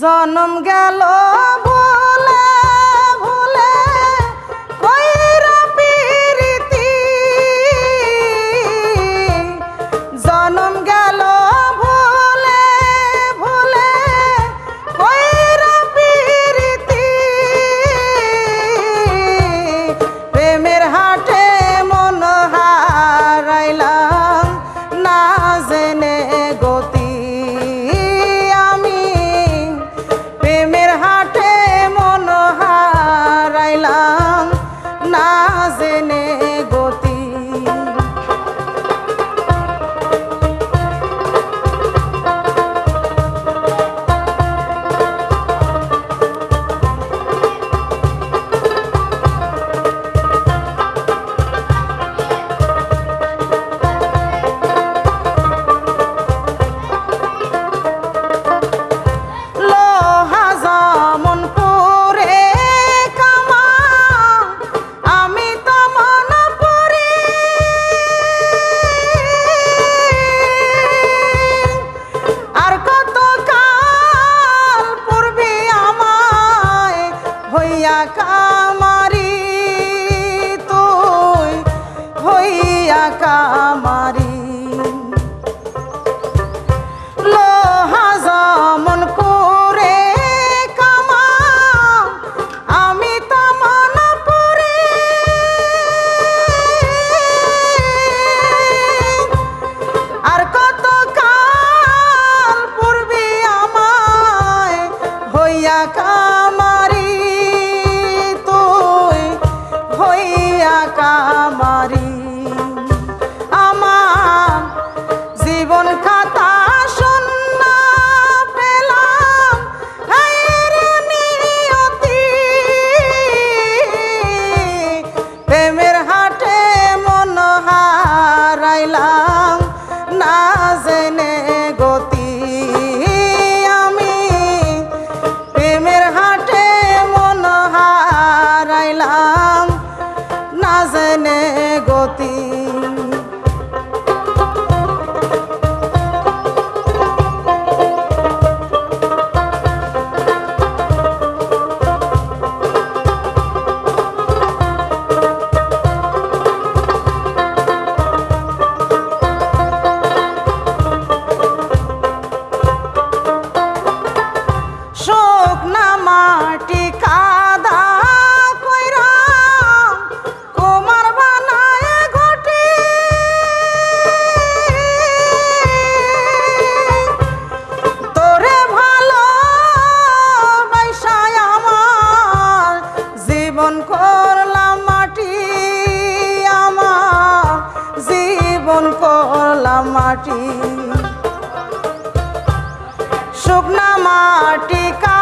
জনম গেল কামারি তুই হইয়া কামারি। টাকা মারি। আমার জীবন খাতা প্রেমের হাটে মন হারাইলাম। না জেনে গতি। আমি প্রেমের হাটে মন হারাইলাম। ti. মাটি শুকনা মাটি কা